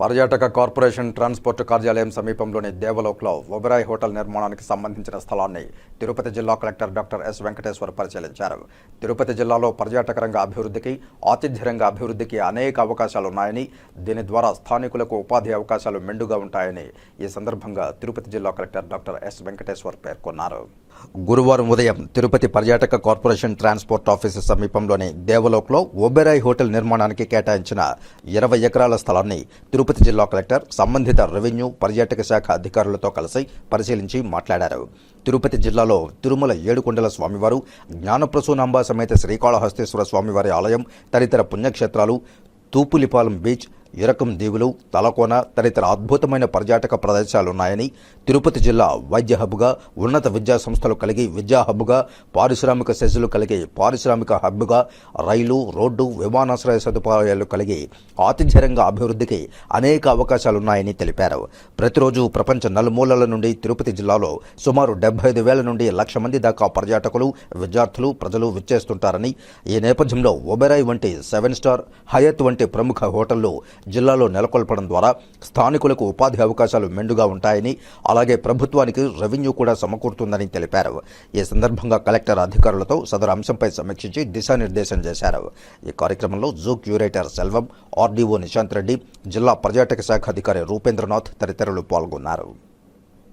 పర్యాటక corporation transport కార్యాలయం సమీపంలోని దేవలోక్లో ఒబెరాయ్ హోటల్ నిర్మాణానికి సంబంధించిన స్థలాన్ని తిరుపతి జిల్లా కలెక్టర్ డాక్టర్ ఎస్ వెంకటేశ్వర్ పరిశీలించారు. తిరుపతి జిల్లాలో పర్యాటక రంగ అభివృద్ధికి ఆతిథ్య రంగ అభివృద్ధికి అనేక అవకాశాలున్నాయని దీని ద్వారా స్థానికులకు ఉపాధి అవకాశాలు మెండుగా ఉంటాయని ఈ సందర్భంగా తిరుపతి జిల్లా కలెక్టర్ డాక్టర్ ఎస్ వెంకటేశ్వర్ పేర్కొన్నారు. గురువారం ఉదయం తిరుపతి పర్యాటక కార్పొరేషన్ ట్రాన్స్పోర్ట్ ఆఫీసు సమీపంలోని దేవలోక్లో ఒబెరాయ్ హోటల్ నిర్మాణానికి కేటాయించిన ఇరవై ఎకరాల స్థలాన్ని తిరుపతి జిల్లా కలెక్టర్ సంబంధిత రెవెన్యూ పర్యాటక శాఖ అధికారులతో కలిసి పరిశీలించి మాట్లాడారు. తిరుపతి జిల్లాలో తిరుమల ఏడుకొండల స్వామివారు జ్ఞానప్రసూనాంబ సమేత శ్రీకాళహస్తేశ్వర స్వామివారి ఆలయం తదితర పుణ్యక్షేత్రాలు తూపులిపాలెం బీచ్ ఇరకం దీవులు తలకోన తదితర అద్భుతమైన పర్యాటక ప్రదేశాలున్నాయని తిరుపతి జిల్లా వైద్య హబ్గా ఉన్నత విద్యా సంస్థలు కలిగి విద్యా హబ్గా పారిశ్రామిక సెజ్లు కలిగి పారిశ్రామిక హబ్గా రైలు రోడ్డు విమానాశ్రయ సదుపాయాలు కలిగి ఆతిథ్యరంగ అభివృద్ధికి అనేక అవకాశాలున్నాయని తెలిపారు. ప్రతిరోజు ప్రపంచ నలుమూలల నుండి తిరుపతి జిల్లాలో సుమారు డెబ్బై ఐదు వేల నుండి లక్ష మంది దాకా పర్యాటకులు విద్యార్థులు ప్రజలు విచ్చేస్తుంటారని ఈ నేపథ్యంలో ఒబెరాయ్ వంటి సెవెన్ స్టార్ హయత్ వంటి ప్రముఖ హోటళ్ళు జిల్లాలో నెలకొల్పడం ద్వారా స్థానికులకు ఉపాధి అవకాశాలు మెండుగా ఉంటాయని అలాగే ప్రభుత్వానికి రెవెన్యూ కూడా సమకూరుతుందని తెలిపారు. ఈ సందర్భంగా కలెక్టర్ అధికారులతో సదరు అంశంపై సమీక్షించి దిశానిర్దేశం చేశారు. ఈ కార్యక్రమంలో zoo curator Selvam RDO Nishant Reddy జిల్లా పర్యాటక శాఖ అధికారి రూపేంద్రనాథ్ తదితరులు పాల్గొన్నారు.